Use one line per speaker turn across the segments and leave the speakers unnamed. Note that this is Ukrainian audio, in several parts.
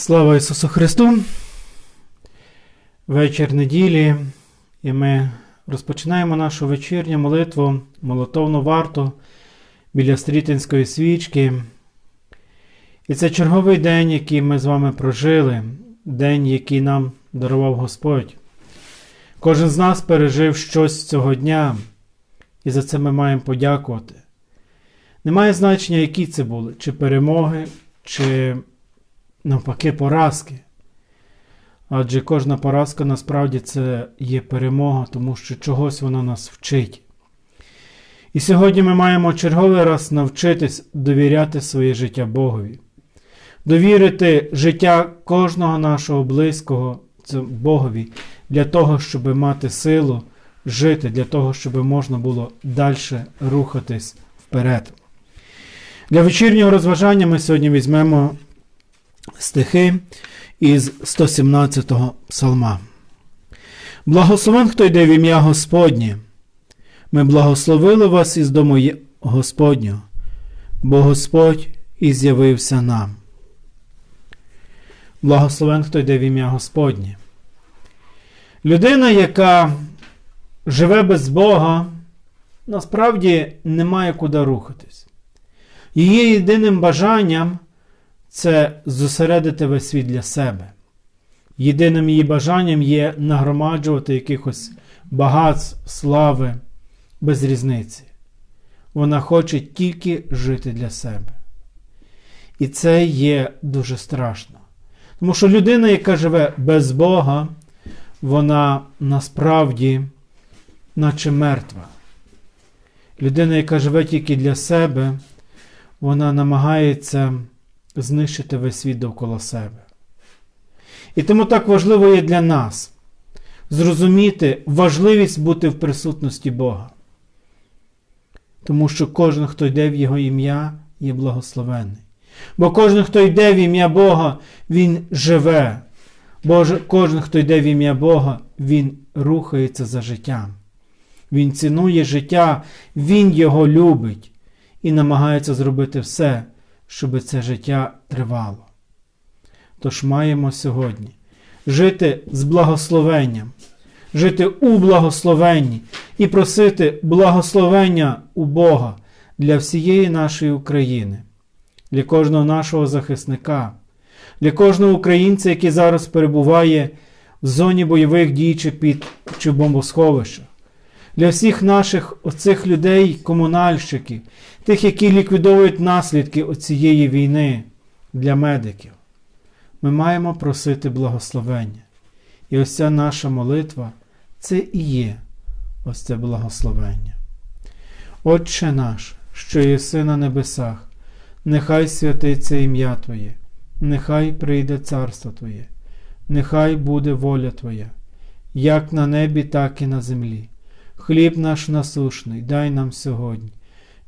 Слава Ісусу Христу! Вечір неділі, і ми розпочинаємо нашу вечірню молитву, молотовну варту біля стрітинської свічки. І це черговий день, який ми з вами прожили, день, який нам дарував Господь. Кожен з нас пережив щось цього дня, і за це ми маємо подякувати. Немає значення, які це були, чи перемоги, чи навпаки поразки. Адже кожна поразка насправді це є перемога, тому що чогось вона нас вчить. І сьогодні ми маємо черговий раз навчитись довіряти своє життя Богові, довірити життя кожного нашого близького Богові для того, щоб мати силу жити, для того, щоб можна було далі рухатись вперед. Для вечірнього розважання ми сьогодні візьмемо стихи із 117-го псалма. Благословен, хто йде в ім'я Господнє. Ми благословили вас із дому Господнього, бо Господь і з'явився нам. Благословен, хто йде в ім'я Господнє. Людина, яка живе без Бога, насправді не має куди рухатись. Її єдиним бажанням це зосередити весь світ для себе. Єдиним її бажанням є нагромаджувати якихось багатств, слави без різниці. Вона хоче тільки жити для себе. І це є дуже страшно. Тому що людина, яка живе без Бога, вона насправді, наче мертва. Людина, яка живе тільки для себе, вона намагається знищити весь світ довкола себе. І тому так важливо є для нас зрозуміти важливість бути в присутності Бога. Тому що кожен, хто йде в Його ім'я, є благословенний. Бо кожен, хто йде в ім'я Бога, він живе. Бо кожен, хто йде в ім'я Бога, він рухається за життям. Він цінує життя, Він його любить і намагається зробити все, щоб це життя тривало. Тож маємо сьогодні жити з благословенням, жити у благословенні і просити благословення у Бога для всієї нашої України, для кожного нашого захисника, для кожного українця, який зараз перебуває в зоні бойових дій чи під чи бомбосховищах для всіх наших оцих людей, комунальщиків, тих, які ліквідовують наслідки оцієї війни для медиків. Ми маємо просити благословення. І ось ця наша молитва це і є ось це благословення. Отче наш, що єси на небесах, нехай святиться ім'я Твоє, нехай прийде царство Твоє, нехай буде воля Твоя, як на небі, так і на землі. Хліб наш насушний, дай нам сьогодні,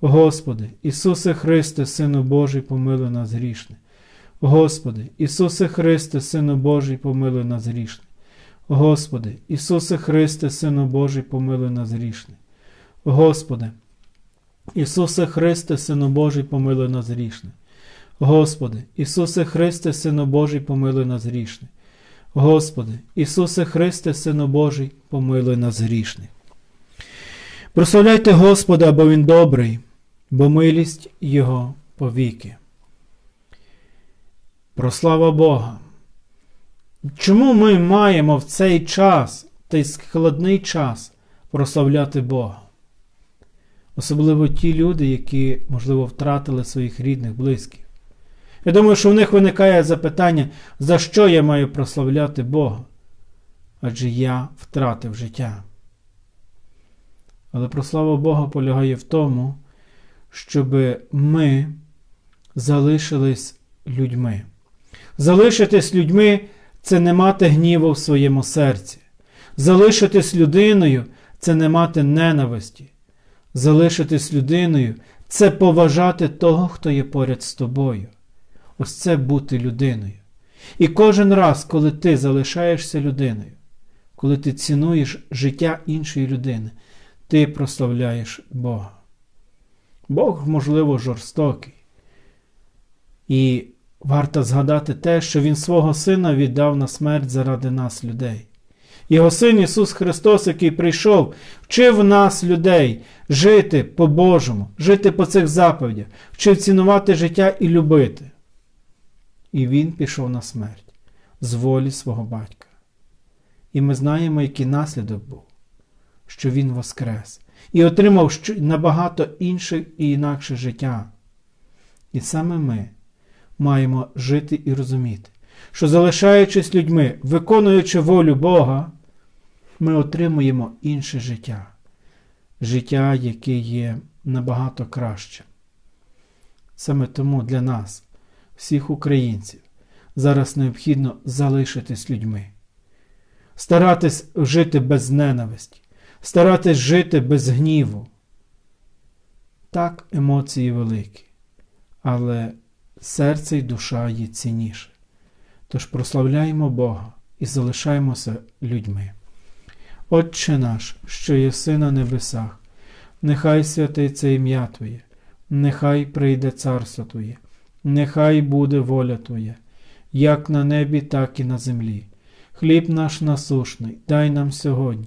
Господи, Ісусе Христе, Сину Божий, помилуй нас грішне. Господи, Ісусе Христе, Сину Божий, помилуй нас грішне. Господи, Ісусе Христе, Сину Божий, помилуй нас грішне. Господи, Ісусе Христе, Сину Божий, помилуй нас грішне. Господи, Ісусе Христе, Сину Божий, помилуй нас грішне. Господи, Ісусе Христе, Сину Божий, помилуй нас грішних. Прославляйте Господа, бо Він добрий, бо милість Його повіки. Прослава Бога. Чому ми маємо в цей час, цей складний час, прославляти Бога? Особливо ті люди, які, можливо, втратили своїх рідних, близьких. Я думаю, що в них виникає запитання, за що я маю прославляти Бога? Адже я втратив життя. Але прослава Бога полягає в тому, щоб ми залишились людьми. Залишитись людьми це не мати гніву в своєму серці. Залишитись людиною це не мати ненависті. Залишитись людиною це поважати того, хто є поряд з тобою. Ось це бути людиною. І кожен раз, коли ти залишаєшся людиною, коли ти цінуєш життя іншої людини, ти прославляєш Бога. Бог, можливо, жорстокий. І варто згадати те, що Він свого Сина віддав на смерть заради нас, людей. Його син Ісус Христос, який прийшов, вчив нас, людей, жити по-божому, жити по цих заповідях, вчив цінувати життя і любити. І Він пішов на смерть з волі свого батька. І ми знаємо, який наслідок був, що Він воскрес і отримав набагато інше і інакше життя. І саме ми маємо жити і розуміти, що залишаючись людьми, виконуючи волю Бога, ми отримуємо інше життя, життя, яке є набагато краще. Саме тому для нас, всіх українців, зараз необхідно залишитись людьми, старатись жити без ненависті, старатись жити без гніву. Так, емоції великі, але серце і душа є цінніше. Тож прославляємо Бога і залишаємося людьми. Отче наш, що єси на небесах, нехай святиться ім'я Твоє, нехай прийде царство Твоє, нехай буде воля Твоя, як на небі, так і на землі. Хліб наш насушний, дай нам сьогодні,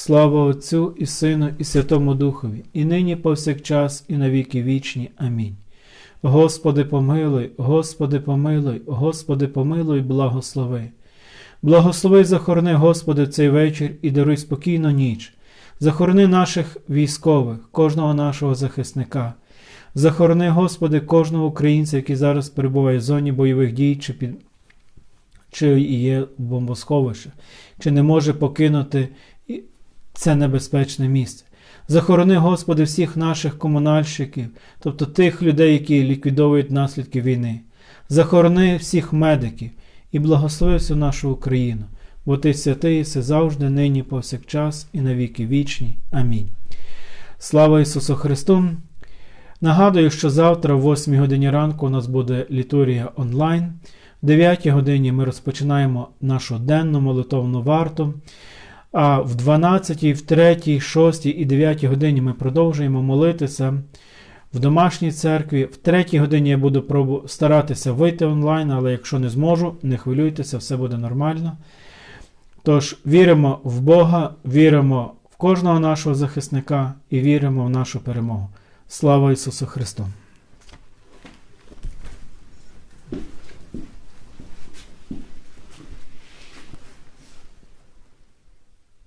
Слава Отцю і Сину, і Святому Духові, і нині повсякчас, і на віки вічні. Амінь. Господи, помилуй, Господи, помилуй, Господи, помилуй, благослови. Благослови, захорони, Господи, цей вечір і даруй спокійну ніч. Захорони наших військових, кожного нашого захисника. Захорони, Господи, кожного українця, який зараз перебуває в зоні бойових дій, чи під... чи є в чи не може покинути це небезпечне місце. Захорони, Господи, всіх наших комунальщиків, тобто тих людей, які ліквідовують наслідки війни. Захорони всіх медиків і благослови всю нашу Україну бо ти святий, все завжди, нині, повсякчас, і навіки вічні. Амінь. Слава Ісусу Христу! Нагадую, що завтра, в 8 годині ранку, у нас буде літургія онлайн. В 9 годині ми розпочинаємо нашу денну молитовну варту. А в 12, в 3, 6 і 9 годині ми продовжуємо молитися в домашній церкві. В 3 годині я буду старатися вийти онлайн, але якщо не зможу, не хвилюйтеся, все буде нормально. Тож віримо в Бога, віримо в кожного нашого захисника і віримо в нашу перемогу. Слава Ісусу Христу!